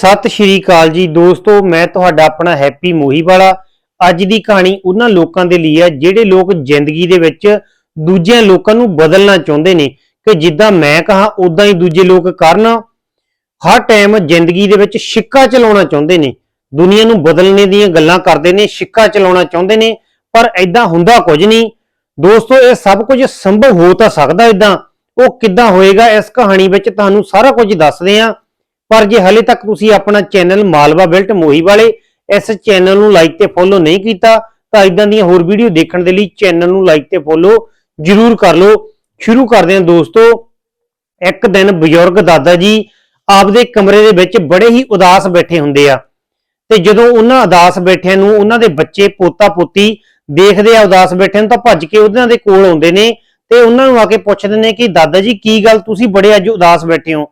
ਸਤਿ ਸ਼੍ਰੀ ਅਕਾਲ ਜੀ ਦੋਸਤੋ, ਮੈਂ ਤੁਹਾਡਾ ਆਪਣਾ ਹੈਪੀ ਮੋਹੀ ਵਾਲਾ ਅੱਜ ਦੀ ਕਹਾਣੀ ਉਹਨਾਂ ਲੋਕਾਂ ਦੇ ਲਈ ਹੈ ਜਿਹੜੇ ਲੋਕ ਜ਼ਿੰਦਗੀ ਦੇ ਵਿੱਚ ਦੂਜਿਆਂ ਲੋਕਾਂ ਨੂੰ ਬਦਲਣਾ ਚਾਹੁੰਦੇ ਨੇ ਕਿ ਜਿੱਦਾਂ ਮੈਂ ਕਹਾ ਉਦਾਂ ਹੀ ਦੂਜੇ ਲੋਕ ਕਰਨ। ਹਰ ਟਾਈਮ ਜ਼ਿੰਦਗੀ ਦੇ ਵਿੱਚ ਸਿੱਕਾ ਚਲਾਉਣਾ ਚਾਹੁੰਦੇ ਨੇ। ਦੁਨੀਆ ਨੂੰ ਬਦਲਣੇ ਦੀਆਂ ਗੱਲਾਂ ਕਰਦੇ ਨੇ, ਸਿੱਕਾ ਚਲਾਉਣਾ ਚਾਹੁੰਦੇ ਨੇ, ਪਰ ਐਦਾਂ ਹੁੰਦਾ ਕੁਝ ਨਹੀਂ। ਦੋਸਤੋ, ਇਹ ਸਭ ਕੁਝ ਸੰਭਵ ਹੋ ਤਾਂ ਸਕਦਾ ਐਦਾਂ ਉਹ ਕਿੱਦਾਂ ਹੋਏਗਾ, ਇਸ ਕਹਾਣੀ ਵਿੱਚ ਤੁਹਾਨੂੰ ਸਾਰਾ ਕੁਝ ਦੱਸਦੇ ਹਾਂ। ਪਰ ਜੇ ਹਲੇ ਤੱਕ ਤੁਸੀਂ ਆਪਣਾ ਚੈਨਲ ਮਾਲਵਾ ਬਿਲਟ ਮੋਹੀ ਵਾਲੇ ਇਸ ਚੈਨਲ ਨੂੰ ਲਾਈਕ ਤੇ ਫੋਲੋ ਨਹੀਂ ਕੀਤਾ, ਤਾਂ ਇਦਾਂ ਦੀਆਂ ਹੋਰ ਵੀਡੀਓ ਦੇਖਣ ਦੇ ਲਈ ਚੈਨਲ ਨੂੰ ਲਾਈਕ ਤੇ ਫੋਲੋ ਜਰੂਰ ਕਰ ਲਓ। ਸ਼ੁਰੂ ਕਰਦੇ ਹਾਂ ਦੋਸਤੋ, ਇੱਕ ਦਿਨ ਬਜ਼ੁਰਗ ਦਾਦਾ ਜੀ ਆਪਦੇ ਕਮਰੇ ਦੇ ਵਿੱਚ ਬੜੇ ਹੀ ਉਦਾਸ ਬੈਠੇ ਹੁੰਦੇ ਆ। ਤੇ ਜਦੋਂ ਉਹਨਾਂ ਉਦਾਸ ਬੈਠਿਆਂ ਨੂੰ ਉਹਨਾਂ ਦੇ ਬੱਚੇ ਪੋਤਾ ਪੋਤੀ ਦੇਖਦੇ ਆ ਉਦਾਸ ਬੈਠੇ ਨੂੰ ਤਾਂ ਭੱਜ ਕੇ ਉਹਨਾਂ ਦੇ ਕੋਲ ਆਉਂਦੇ ਨੇ ਤੇ ਉਹਨਾਂ ਨੂੰ ਆ ਕੇ ਪੁੱਛਦੇ ਨੇ ਕਿ ਦਾਦਾ ਜੀ ਕੀ ਗੱਲ ਤੁਸੀਂ ਬੜੇ ਅੱਜ ਉਦਾਸ ਬੈਠੇ ਹੋ?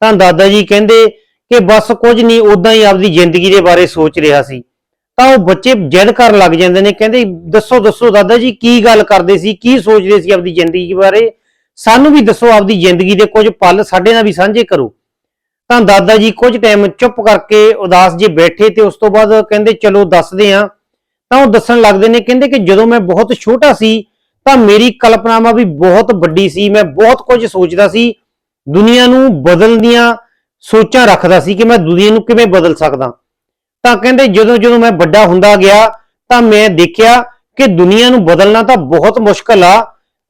ਤਾਂ ਦਾਦਾ ਜੀ ਕਹਿੰਦੇ ਕਿ ਬਸ ਕੁਝ ਨਹੀਂ ਉਦਾਂ ਹੀ ਆਪਦੀ ਜ਼ਿੰਦਗੀ ਦੇ ਬਾਰੇ ਸੋਚ ਰਿਹਾ ਸੀ। ਤਾਂ ਉਹ ਬੱਚੇ ਜਿੱਦ ਕਰਨ ਲੱਗ ਜਾਂਦੇ ਨੇ, ਕਹਿੰਦੇ ਦੱਸੋ ਦੱਸੋ ਦਾਦਾ ਜੀ ਕੀ ਗੱਲ ਕਰਦੇ ਸੀ, ਕੀ ਸੋਚਦੇ ਸੀ ਆਪਦੀ ਜ਼ਿੰਦਗੀ ਬਾਰੇ? ਸਾਨੂੰ ਵੀ ਦੱਸੋ ਆਪਦੀ ਜ਼ਿੰਦਗੀ ਦੇ ਕੁਝ ਪਲ, ਸਾਡੇ ਨਾਲ ਵੀ ਸਾਂਝੇ ਕਰੋ। ਤਾਂ ਦਾਦਾ ਜੀ ਕੁਝ ਟਾਈਮ ਚੁੱਪ ਕਰਕੇ ਉਦਾਸ ਜੇ ਬੈਠੇ ਤੇ ਉਸ ਤੋਂ ਬਾਅਦ ਕਹਿੰਦੇ, ਚਲੋ ਦੱਸਦੇ ਆ। ਤਾਂ ਉਹ ਦੱਸਣ ਲੱਗਦੇ ਨੇ, ਕਹਿੰਦੇ ਕਿ ਜਦੋਂ ਮੈਂ ਬਹੁਤ ਛੋਟਾ ਸੀ, ਤਾਂ ਮੇਰੀ ਕਲਪਨਾਵਾਂ ਵੀ ਬਹੁਤ ਵੱਡੀ ਸੀ, ਮੈਂ ਬਹੁਤ ਕੁਝ ਸੋਚਦਾ ਸੀ। ਦੁਨੀਆ ਨੂੰ ਬਦਲਣ ਦੀਆਂ ਸੋਚਾਂ ਰੱਖਦਾ ਸੀ ਕਿ ਮੈਂ ਦੁਨੀਆ ਨੂੰ ਕਿਵੇਂ ਬਦਲ ਸਕਦਾ। ਤਾਂ ਕਹਿੰਦੇ ਜਦੋਂ ਜਦੋਂ ਮੈਂ ਵੱਡਾ ਹੁੰਦਾ ਗਿਆ, ਤਾਂ ਮੈਂ ਦੇਖਿਆ ਕਿ ਦੁਨੀਆ ਨੂੰ ਬਦਲਣਾ ਤਾਂ ਬਹੁਤ ਮੁਸ਼ਕਲ ਆ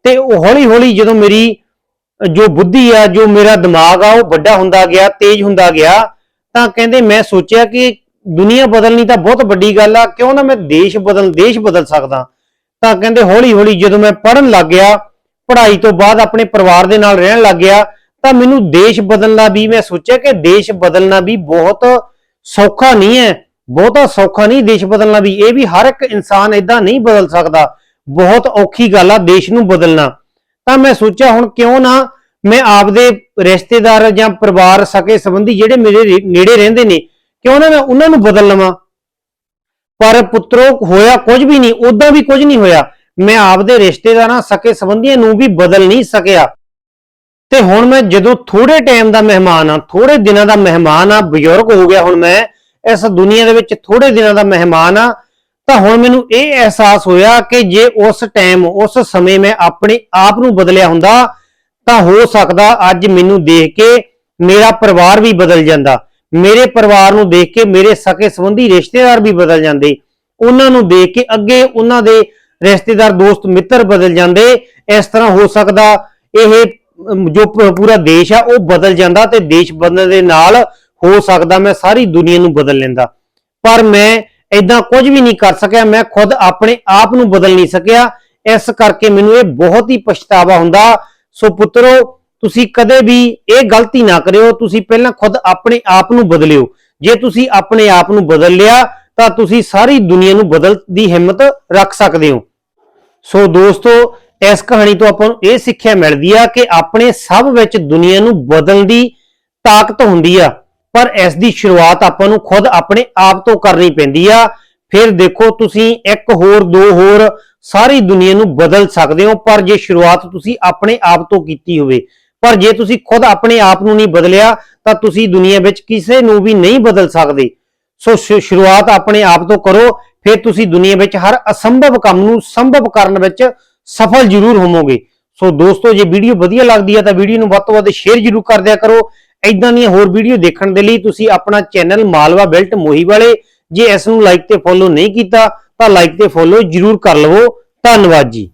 ਤੇ ਹੌਲੀ ਹੌਲੀ ਜਦੋਂ ਮੇਰੀ, ਜੋ ਬੁੱਧੀ ਆ, ਜੋ ਮੇਰਾ ਦਿਮਾਗ ਆ, ਉਹ ਵੱਡਾ ਹੁੰਦਾ ਗਿਆ, ਤੇਜ਼ ਹੁੰਦਾ ਗਿਆ, ਤਾਂ ਕਹਿੰਦੇ ਮੈਂ ਸੋਚਿਆ ਕਿ ਦੁਨੀਆ ਬਦਲਣੀ ਤਾਂ ਬਹੁਤ ਵੱਡੀ ਗੱਲ ਆ, ਕਿਉਂ ਨਾ ਮੈਂ ਦੇਸ਼ ਬਦਲ ਦੇਸ਼ ਬਦਲ ਸਕਦਾ। ਤਾਂ ਕਹਿੰਦੇ ਹੌਲੀ ਹੌਲੀ ਜਦੋਂ ਮੈਂ ਪੜ੍ਹਨ ਲੱਗ ਗਿਆ, ਪੜ੍ਹਾਈ ਤੋਂ ਬਾਅਦ ਆਪਣੇ ਪਰਿਵਾਰ ਦੇ ਨਾਲ ਰਹਿਣ ਲੱਗ ਗਿਆ ਤਾਂ ਮੈਨੂੰ ਦੇਸ਼ ਬਦਲਣਾ ਵੀ ਮੈਂ ਸੋਚਿਆ ਕਿ ਦੇਸ਼ ਬਦਲਣਾ ਵੀ ਬਹੁਤ ਸੌਖਾ ਨਹੀਂ ਹੈ, ਬਹੁਤਾ ਸੌਖਾ ਨਹੀਂ ਦੇਸ਼ ਬਦਲਣਾ ਵੀ, ਇਹ ਵੀ ਹਰ ਇੱਕ ਇਨਸਾਨ ਇਦਾਂ ਨਹੀਂ ਬਦਲ ਸਕਦਾ। ਬਹੁਤ ਔਖੀ ਗੱਲ ਆ ਦੇਸ਼ ਨੂੰ ਬਦਲਣਾ। ਤਾਂ ਮੈਂ ਸੋਚਿਆ ਹੁਣ ਕਿਉਂ ਨਾ ਮੈਂ ਆਪਦੇ ਰਿਸ਼ਤੇਦਾਰ ਜਾਂ ਪਰਿਵਾਰ ਸਕੇ ਸੰਬੰਧੀ ਜਿਹੜੇ ਮੇਰੇ ਨੇੜੇ ਰਹਿੰਦੇ ਨੇ, ਕਿਉਂ ਨਾ ਮੈਂ ਉਹਨਾਂ ਨੂੰ ਬਦਲ ਲਵਾਂ। ਪਰ ਪੁੱਤਰੋ, ਹੋਇਆ ਕੁਝ ਵੀ ਨਹੀਂ ਉਦਾਂ ਵੀ ਕੁਝ ਨਹੀਂ ਹੋਇਆ। ਮੈਂ ਆਪਦੇ ਰਿਸ਼ਤੇਦਾਰਾਂ ਸਕੇ ਸੰਬੰਧੀਆਂ ਨੂੰ ਵੀ ਬਦਲ ਨਹੀਂ ਸਕਿਆ। ਤੇ ਹੁਣ ਮੈਂ ਜਦੋਂ ਥੋੜੇ ਟਾਈਮ ਦਾ ਮਹਿਮਾਨ ਆ ਥੋੜੇ ਦਿਨਾਂ ਦਾ ਮਹਿਮਾਨ ਆ ਬਜ਼ੁਰਗ ਹੋ ਗਿਆ ਹੁਣ ਮੈਂ, ਇਸ ਦੁਨੀਆ ਦੇ ਵਿੱਚ ਥੋੜੇ ਦਿਨਾਂ ਦਾ ਮਹਿਮਾਨ ਆ ਤਾਂ ਹੁਣ ਮੈਨੂੰ ਇਹ ਅਹਿਸਾਸ ਹੋਇਆ ਕਿ ਜੇ ਉਸ ਟਾਈਮ ਉਸ ਸਮੇਂ ਮੈਂ ਆਪਣੇ ਆਪ ਨੂੰ ਬਦਲਿਆ ਹੁੰਦਾ, ਤਾਂ ਹੋ ਸਕਦਾ ਅੱਜ ਮੈਨੂੰ ਦੇਖ ਕੇ ਮੇਰਾ ਪਰਿਵਾਰ ਵੀ ਬਦਲ ਜਾਂਦਾ। ਮੇਰੇ ਪਰਿਵਾਰ ਨੂੰ ਦੇਖ ਕੇ ਮੇਰੇ ਸਕੇ ਸੰਬੰਧੀ ਰਿਸ਼ਤੇਦਾਰ ਵੀ ਬਦਲ ਜਾਂਦੇ। ਉਹਨਾਂ ਨੂੰ ਦੇਖ ਕੇ ਅੱਗੇ ਉਹਨਾਂ ਦੇ ਰਿਸ਼ਤੇਦਾਰ, ਦੋਸਤ, ਮਿੱਤਰ ਬਦਲ ਜਾਂਦੇ। ਇਸ ਤਰ੍ਹਾਂ ਹੋ ਸਕਦਾ ਇਹ ਜੋ ਪੂਰਾ ਦੇਸ਼ ਆ, ਉਹ ਬਦਲ ਜਾਂਦਾ ਤੇ ਦੇਸ਼ ਬਦਲਣ ਦੇ ਨਾਲ ਹੋ ਸਕਦਾ ਮੈਂ ਸਾਰੀ ਦੁਨੀਆ ਨੂੰ ਬਦਲ ਲੈਂਦਾ। ਪਰ ਮੈਂ ਇਦਾਂ ਕੁਝ ਵੀ ਨਹੀਂ ਕਰ ਸਕਿਆ, ਮੈਂ ਖੁਦ ਆਪਣੇ ਆਪ ਨੂੰ ਬਦਲ ਨਹੀਂ ਸਕਿਆ। ਇਸ ਕਰਕੇ ਮੈਨੂੰ ਇਹ ਬਹੁਤ ਹੀ ਪਛਤਾਵਾ ਹੁੰਦਾ। ਸੋ ਪੁੱਤਰੋ, ਤੁਸੀਂ ਕਦੇ ਵੀ ਇਹ ਗਲਤੀ ਨਾ ਕਰਿਓ, ਤੁਸੀਂ ਪਹਿਲਾਂ ਖੁਦ ਆਪਣੇ ਆਪ ਨੂੰ ਬਦਲਿਓ। ਜੇ ਤੁਸੀਂ ਆਪਣੇ ਆਪ ਨੂੰ ਬਦਲ ਲਿਆ, ਤਾਂ ਤੁਸੀਂ ਸਾਰੀ ਦੁਨੀਆ ਨੂੰ ਬਦਲ ਦੀ ਹਿੰਮਤ ਰੱਖ ਸਕਦੇ ਹੋ। ਸੋ ਦੋਸਤੋ ਇਸ ਕਹਾਣੀ ਤੋਂ ਆਪਾਂ ਨੂੰ ਇਹ ਸਿੱਖਿਆ ਮਿਲਦੀ ਆ ਕਿ ਆਪਣੇ ਸਭ ਵਿੱਚ ਦੁਨੀਆ ਨੂੰ ਬਦਲਣ ਦੀ ਤਾਕਤ ਹੁੰਦੀ ਆ। ਪਰ ਇਸ ਦੀ ਸ਼ੁਰੂਆਤ ਆਪਾਂ ਨੂੰ ਖੁਦ ਆਪਣੇ ਆਪ ਤੋਂ ਕਰਨੀ ਪੈਂਦੀ ਆ। ਫਿਰ ਦੇਖੋ, ਤੁਸੀਂ ਇੱਕ ਹੋਰ, ਦੋ ਹੋਰ ਸਾਰੀ ਦੁਨੀਆ ਨੂੰ ਬਦਲ ਸਕਦੇ ਹੋ, ਪਰ ਜੇ ਸ਼ੁਰੂਆਤ ਤੁਸੀਂ ਆਪਣੇ ਆਪ ਤੋਂ ਕੀਤੀ ਹੋਵੇ, ਪਰ ਜੇ ਤੁਸੀਂ ਖੁਦ ਆਪਣੇ ਆਪ ਨੂੰ ਨਹੀਂ ਬਦਲਿਆ, ਤਾਂ ਤੁਸੀਂ ਦੁਨੀਆ ਵਿੱਚ ਕਿਸੇ ਨੂੰ ਵੀ ਨਹੀਂ ਬਦਲ ਸਕਦੇ। ਸੋ ਸ਼ੁ- ਸ਼ੁਰੂਆਤ ਆਪਣੇ ਆਪ ਤੋਂ ਕਰੋ, ਫਿਰ ਤੁਸੀਂ ਦੁਨੀਆ ਵਿੱਚ ਹਰ ਅਸੰਭਵ ਕੰਮ ਨੂੰ ਸੰਭਵ ਕਰਨ ਵਿੱਚ ਸਫਲ ਜ਼ਰੂਰ ਹੋਵੋਗੇ। ਸੋ ਦੋਸਤੋ, ਜੇ ਵੀਡੀਓ ਵਧੀਆ ਲੱਗਦੀ ਹੈ ਤਾਂ ਵੀਡੀਓ ਨੂੰ ਵੱਧ ਤੋਂ ਵੱਧ ਸ਼ੇਅਰ ਜ਼ਰੂਰ ਕਰ ਦਿਆ ਕਰੋ। ਐਦਾਂ ਦੀਆਂ ਹੋਰ ਵੀਡੀਓ ਦੇਖਣ ਦੇ ਲਈ ਤੁਸੀਂ ਆਪਣਾ ਚੈਨਲ ਮਾਲਵਾ ਬੈਲਟ ਮੋਹੀ ਵਾਲੇ, ਜੇ ਇਸ ਨੂੰ ਲਾਈਕ ਤੇ ਫੋਲੋ ਨਹੀਂ ਕੀਤਾ ਤਾਂ ਲਾਈਕ ਤੇ ਫੋਲੋ ਜ਼ਰੂਰ ਕਰ ਲਵੋ। ਧੰਨਵਾਦ ਜੀ।